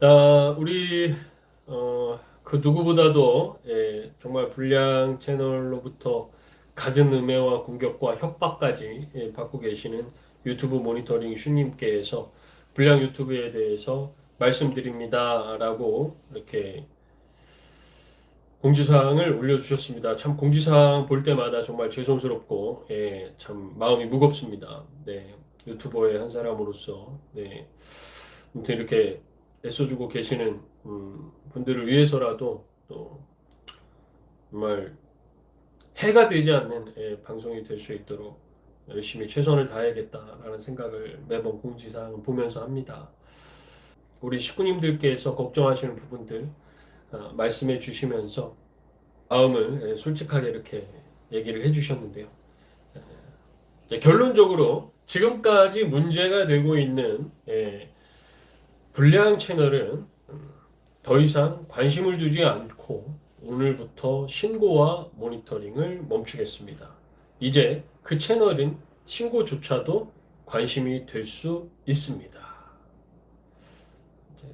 아, 우리 어, 그 누구보다도 예, 정말 불량 채널로부터 갖은 음해와 공격과 협박까지 예, 받고 계시는 유튜브 모니터링 슈님께서 불량 유튜브에 대해서 말씀드립니다라고 이렇게 공지사항을 올려주셨습니다. 참 공지사항 볼 때마다 정말 죄송스럽고 예, 참 마음이 무겁습니다. 네, 유튜버의 한 사람으로서 네, 아무튼 이렇게 애써주고 계시는 음, 분들을 위해서라도 또 정말 해가 되지 않는 예, 방송이 될 수 있도록 열심히 최선을 다해야겠다라는 생각을 매번 공지사항을 보면서 합니다. 우리 식구님들께서 걱정하시는 부분들 어, 말씀해 주시면서 마음을 예, 솔직하게 이렇게 얘기를 해 주셨는데요. 예, 이제 결론적으로 지금까지 문제가 되고 있는 예, 불량 채널은 음, 더 이상 관심을 두지 않고 오늘부터 신고와 모니터링을 멈추겠습니다. 이제 그 채널은 신고조차도 관심이 될 수 있습니다.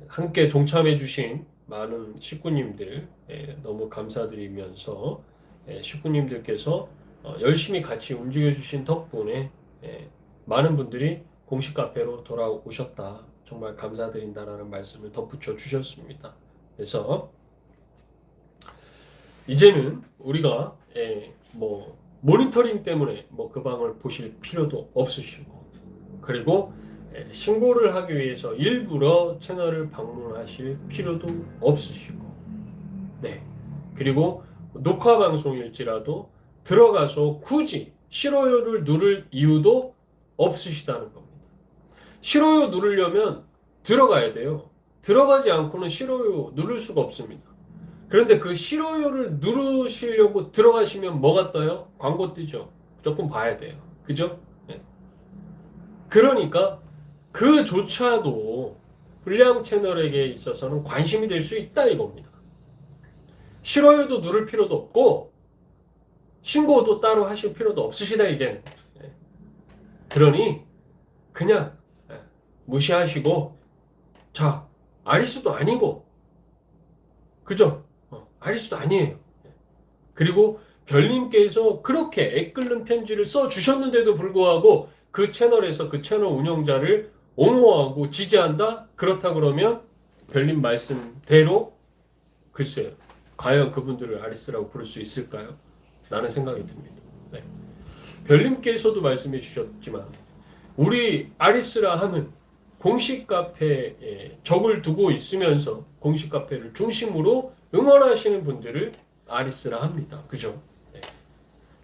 함께 동참해 주신 많은 식구님들 예, 너무 감사드리면서 예, 식구님들께서 어, 열심히 같이 움직여 주신 덕분에 예, 많은 분들이 공식 카페로 돌아오셨다. 정말 감사드린다라는 말씀을 덧붙여 주셨습니다. 그래서 이제는 우리가 예, 뭐 모니터링 때문에 뭐 그 방을 보실 필요도 없으시고 그리고 예, 신고를 하기 위해서 일부러 채널을 방문하실 필요도 없으시고 네 그리고 녹화 방송일지라도 들어가서 굳이 싫어요를 누를 이유도 없으시다는 겁니다. 싫어요 누르려면 들어가야 돼요. 들어가지 않고는 싫어요 누를 수가 없습니다. 그런데 그 싫어요를 누르시려고 들어가시면 뭐가 떠요? 광고 뜨죠. 무조건 봐야 돼요. 그죠? 네. 그러니까 그조차도 불량 채널에게 있어서는 관심이 될 수 있다 이겁니다. 싫어요도 누를 필요도 없고 신고도 따로 하실 필요도 없으시다 이제는. 네. 그러니 그냥 네, 무시하시고 자 아리스도 아니고 그죠? 어, 아리스도 아니에요. 그리고 별님께서 그렇게 애끓는 편지를 써 주셨는데도 불구하고 그 채널에서 그 채널 운영자를 옹호하고 지지한다? 그렇다 그러면 별님 말씀대로 글쎄요. 과연 그분들을 아리스라고 부를 수 있을까요? 라는 생각이 듭니다. 네. 별님께서도 말씀해 주셨지만 우리 아리스라 함은 공식 카페에 적을 두고 있으면서 공식 카페를 중심으로 응원하시는 분들을 아리스라 합니다. 그죠? 네.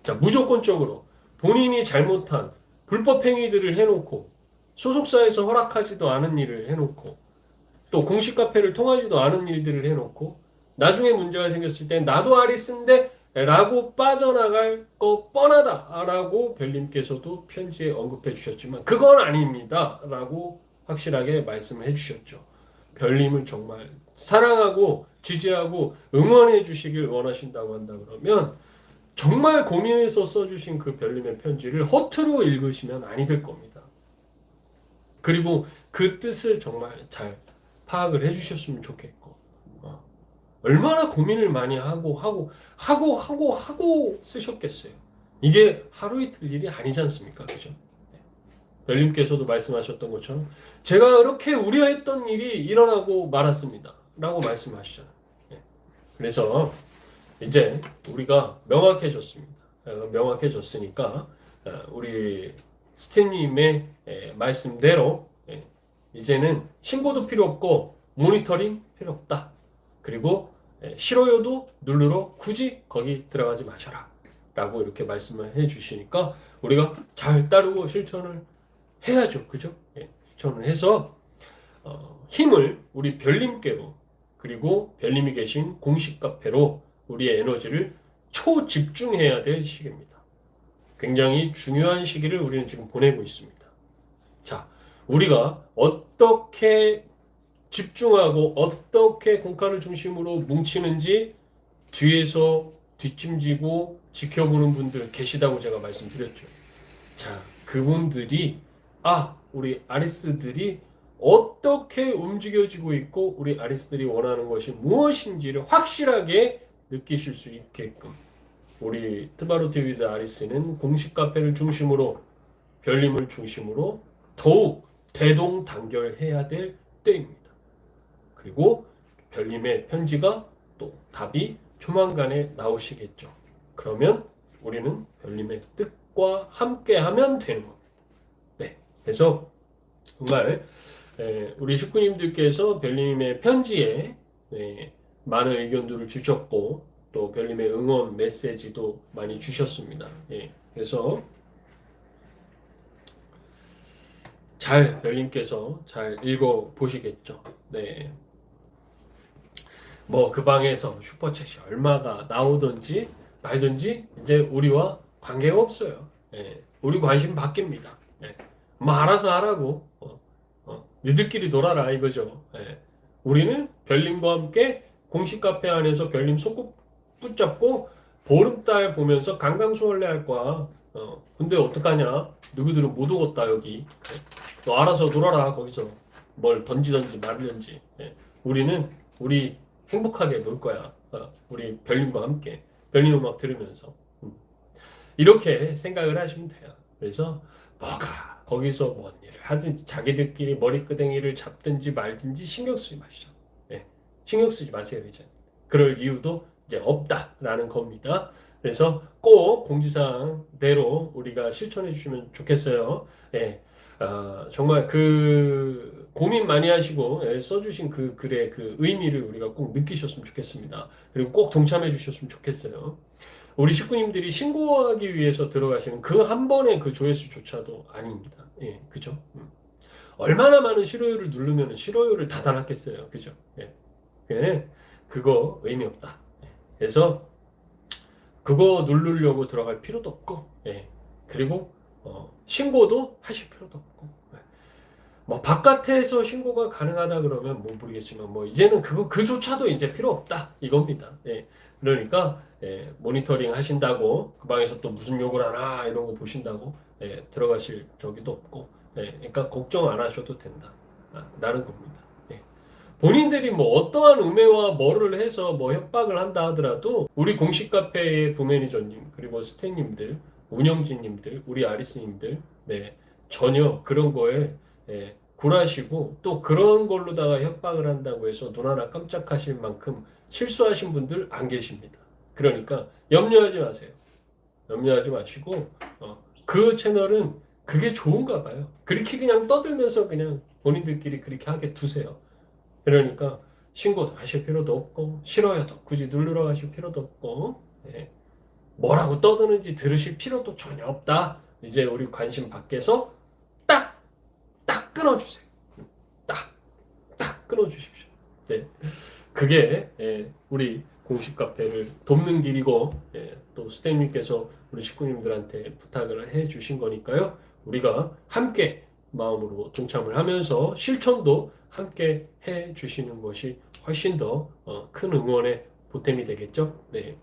자, 무조건적으로 본인이 잘못한 불법 행위들을 해놓고 소속사에서 허락하지도 않은 일을 해놓고 또 공식 카페를 통하지도 않은 일들을 해놓고 나중에 문제가 생겼을 때 나도 아리스인데 라고 빠져나갈 거 뻔하다 라고 별님께서도 편지에 언급해 주셨지만 그건 아닙니다 라고 확실하게 말씀해 주셨죠. 별님을 정말 사랑하고 지지하고 응원해 주시길 원하신다고 한다 그러면 정말 고민해서 써주신 그 별님의 편지를 허투루 읽으시면 아니 될 겁니다. 그리고 그 뜻을 정말 잘 파악을 해 주셨으면 좋겠고 어. 얼마나 고민을 많이 하고 하고 하고 하고 하고 쓰셨겠어요. 이게 하루 이틀 일이 아니지 않습니까, 그죠? 별님께서도 말씀하셨던 것처럼 제가 그렇게 우려했던 일이 일어나고 말았습니다. 라고 말씀하시잖아요. 예. 그래서 이제 우리가 명확해졌습니다. 어, 명확해졌으니까 어, 우리 스팀님의 예, 말씀대로 예, 이제는 신고도 필요 없고 모니터링 필요 없다. 그리고 싫어요도 누르러 굳이 거기 들어가지 마셔라. 라고 이렇게 말씀을 해 주시니까 우리가 잘 따르고 실천을 해야죠. 그죠? 예, 실천을 해서 어, 힘을 우리 별님께로 그리고 별님이 계신 공식 카페로 우리의 에너지를 초집중해야 될 시기입니다. 굉장히 중요한 시기를 우리는 지금 보내고 있습니다. 자, 우리가 어떻게 집중하고 어떻게 공간을 중심으로 뭉치는지 뒤에서 뒷짐지고 지켜보는 분들 계시다고 제가 말씀드렸죠. 자, 그분들이 아, 우리 아리스들이 어떻게 움직여지고 있고 우리 아리스들이 원하는 것이 무엇인지를 확실하게 느끼실 수 있게끔 우리 트바로 TV드 아리스는 공식 카페를 중심으로 별님을 중심으로 더욱 대동단결해야 될 때입니다. 그리고 별님의 편지가 또 답이 조만간에 나오시겠죠. 그러면 우리는 별님의 뜻과 함께하면 되는 겁니다. 네, 그래서 정말 에, 우리 식구님들께서 별님의 편지에 네, 많은 의견들을 주셨고 또 별님의 응원 메시지도 많이 주셨습니다. 예, 그래서 잘 별님께서 잘 읽어 보시겠죠. 네. 뭐 그 방에서 슈퍼챗이 얼마가 나오든지 말든지 이제 우리와 관계가 없어요. 예. 우리 관심 바뀝니다. 예. 뭐 알아서 하라고. 어, 어. 니들끼리 놀아라 이거죠. 예. 우리는 별님과 함께 공식 카페 안에서 별님 손꼭 붙잡고 보름달 보면서 강강수월래 할 거야. 어. 근데 어떡하냐? 누구들은 못 오겠다 여기. 예. 너 알아서 놀아라 거기서 뭘 던지던지 말든지. 예. 우리는 우리 행복하게 놀 거야. 어. 우리 별님과 함께 별님 음악 들으면서 음. 이렇게 생각을 하시면 돼요. 그래서 뭐가 거기서 뭔 일을 하든지 자기들끼리 머리끄댕이를 잡든지 말든지 신경 쓰지 마시죠. 예. 신경 쓰지 마세요 이제. 그럴 이유도 이제 없다라는 겁니다. 그래서 꼭 공지사항대로 우리가 실천해 주시면 좋겠어요. 예. 아, 정말 그 고민 많이 하시고 예, 써주신 그 글의 그 의미를 우리가 꼭 느끼셨으면 좋겠습니다. 그리고 꼭 동참해 주셨으면 좋겠어요. 우리 식구님들이 신고하기 위해서 들어가시는 그 한 번의 그 조회수조차도 아닙니다. 예, 그죠? 음. 얼마나 많은 싫어요를 누르면 싫어요를 다 달았겠어요. 그죠? 예. 예, 그거 의미 없다. 예. 그래서 그거 누르려고 들어갈 필요도 없고, 예. 그리고 어, 신고도 하실 필요도 없고, 예. 뭐 바깥에서 신고가 가능하다 그러면 뭐 모르겠지만 뭐 이제는 그거 그조차도 이제 필요 없다 이겁니다. 예. 그러니까 예, 모니터링 하신다고 그 방에서 또 무슨 욕을 하나 이런 거 보신다고 예, 들어가실 저기도 없고 예, 그러니까 걱정 안 하셔도 된다 아, 라는 겁니다. 예. 본인들이 뭐 어떠한 음해와 뭐를 해서 뭐 협박을 한다 하더라도 우리 공식 카페의 부매니저님 그리고 스태님들 운영진님들 우리 아리스님들 네 전혀 그런 거에 예, 굴하시고 또 그런 걸로다가 협박을 한다고 해서 눈 하나 깜짝하실 만큼 실수하신 분들 안 계십니다. 그러니까 염려하지 마세요. 염려하지 마시고 어, 그 채널은 그게 좋은가 봐요. 그렇게 그냥 떠들면서 그냥 본인들끼리 그렇게 하게 두세요. 그러니까 신고도 하실 필요도 없고 싫어요도 굳이 누르러 가실 필요도 없고 예. 뭐라고 떠드는지 들으실 필요도 전혀 없다. 이제 우리 관심 밖에서 끊어주세요. 딱, 딱 끊어주십시오. 네. 그게 예, 우리 공식 카페를 돕는 길이고 예, 또 스태님께서 우리 식구님들한테 부탁을 해 주신 거니까요. 우리가 함께 마음으로 동참을 하면서 실천도 함께 해 주시는 것이 훨씬 더 큰 응원의 보탬이 되겠죠. 네.